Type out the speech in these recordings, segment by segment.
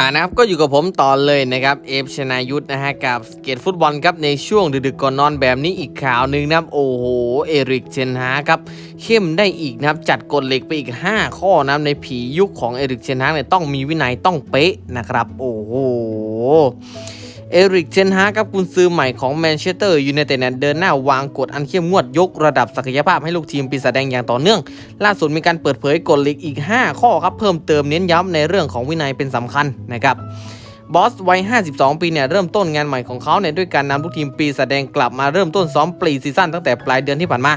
อ่านะครับก็อยู่กับผมต่อเลยนะครับเอฟชนายุทธนะฮะกับสเกตฟุตบอลครับในช่วงดึกๆก่อนนอนแบบนี้อีกข่าวหนึ่งนะครับโอ้โหเอริกเชนฮาครับเข้มได้อีกนะครับจัดกฎเหล็กไปอีก 5 ข้อนะในผียุคของเอริกเชนฮาเนี่ยต้องมีวินัยต้องเป๊ะนะครับ โอ้โห เอริกเชนฮาครับกุนซือใหม่ของแมนเชสเตอร์ยูไนเต็ดเดินหน้าวางกฎอันเข้มงวดยกระดับศักยภาพให้ลูกทีมปีศาจแดงอย่างต่อเนื่อง ล่าสุดมีการเปิดเผยกฎลีกอีก 5 ข้อครับเพิ่มเติมเน้นย้ำในเรื่องของวินัยเป็นสำคัญนะครับบอสวัย 52 ปีเนี่ยเริ่มต้นงานใหม่ของเขาเนี่ยด้วยการนำลูกทีมปีศาจแดงกลับมาเริ่มต้นซ้อมปรีซีซั่นตั้งแต่ปลายเดือนที่ผ่านมา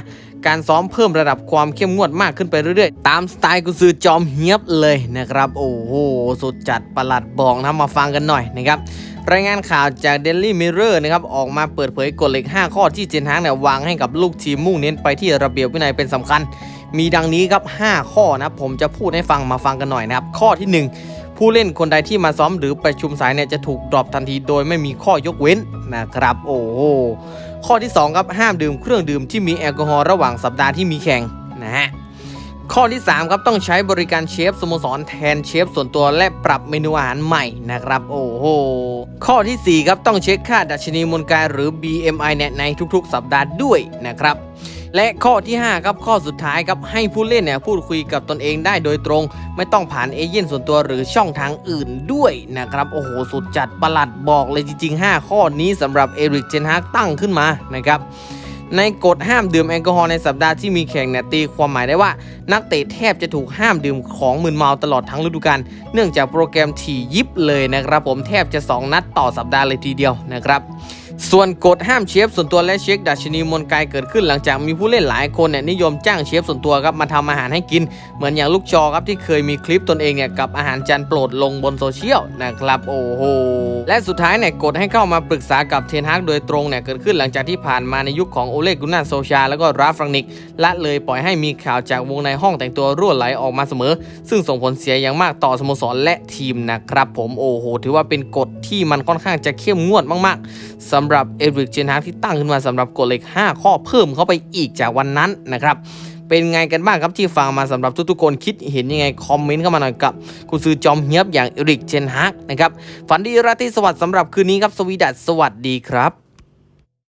การซ้อมเพิ่มระดับความเข้มงวดมากขึ้นไปเรื่อยๆ ตามสไตล์กุนซือจอมเฮียบเลยนะครับ โอ้โห สุดจัดประหลัดบอกนะมาฟังกันหน่อยนะครับ รายงานข่าวจาก Daily Mirror นะครับออกมาเปิดเผยกฎเหล็ก 5 ข้อที่เจนฮางเนี่ยวางให้กับลูกทีมมุ่งเน้นไปที่ระเบียบวินัยเป็นสำคัญ มีดังนี้ครับ 5 ข้อนะผมจะพูดให้ฟังมาฟังกันหน่อยนะครับ ข้อที่ 1 ผู้เล่นคนใดที่มาซ้อมหรือประชุมสายเนี่ยจะถูกดรอปทันทีโดยไม่มีข้อยกเว้นนะครับ โอ้โข้อที่ 2 ครับห้ามดื่มเครื่องดื่มที่มีแอลกอฮอล์ระหว่างสัปดาห์ที่มีแข่งนะฮะ ข้อที่ 3 ครับต้องใช้บริการเชฟสโมสรแทนเชฟส่วนตัวและปรับเมนูอาหารใหม่นะครับ โอ้โห ข้อทีสี่ 4 ครับต้องเช็คค่าดัชนีมวลกายหรือ BMI เนี่ยในทุกๆ สัปดาห์ด้วยนะครับ และข้อที่ 5 ครับข้อสุดท้ายครับให้ผู้เล่นเนี่ยพูดคุยกับตนเองได้โดยตรง ไม่ต้องผ่านเอเย่นส่วนตัวหรือช่องทางอื่นด้วยนะครับ โอ้โห สุดจัดประหลัดบอกเลยจริงๆ 5 ข้อนี้สำหรับเอริกเจนฮากตั้งขึ้นมานะครับ ในกฎห้ามดื่มแอลกอฮอล์ในสัปดาห์ที่มีแข่งเนี่ยตีความหมายได้ว่า นักเตะแทบจะถูกห้ามดื่มของมึนเมาตลอดทั้งฤดูกาลเนื่องจากโปรแกรมถี่ยิบเลยนะครับผมแทบจะ 2 นัดต่อสัปดาห์เลยทีเดียวนะครับ ส่วนกฎห้ามเชฟส่วนตัวและเช็คดัชนีมวลกายเกิดขึ้นหลังจากมีผู้เล่นหลายคนเนี่ยนิยมจ้างเชฟส่วนตัวครับมาทำอาหารให้กิน เหมือนอย่างลูกจอครับที่เคยมีคลิปตนเองเนี่ยกับอาหารจานโปรดลงบนโซเชียลนะครับโอ้โหและสุดท้ายเนี่ยกฎให้เข้ามาปรึกษากับเทนฮากโดยตรงเนี่ยเกิดขึ้นหลังจากที่ผ่านมาในยุคของโอเลกุนนาโซชา แล้วก็ราฟรังนิกละเลยปล่อยให้มีข่าวจากวงในห้องแต่งตัวรั่วไหลออกมาเสมอ ซึ่งส่งผลเสียอย่างมากต่อสโมสรและทีมนะครับผมโอ้โหถือว่าเป็นกฎที่มันค่อนข้างจะเข้มงวดมาก ๆสำหรับเอริกเจนฮากที่ตั้งขึ้นมาสำหรับกฎเหล็ก 5 ข้อเพิ่มเข้าไปอีกจากวันนั้นนะครับเป็นไงกันบ้างครับที่ฟังมาสำหรับทุกๆคนคิดเห็นยังไง คอมเมนต์เข้ามาหน่อยกับคุณซื้อจอมเฮียบอย่างเอริกเจนฮักนะครับฝันดีราตรีสวัสดิ์สำหรับคืนนี้ครับสวีดัสสวัสดีครับ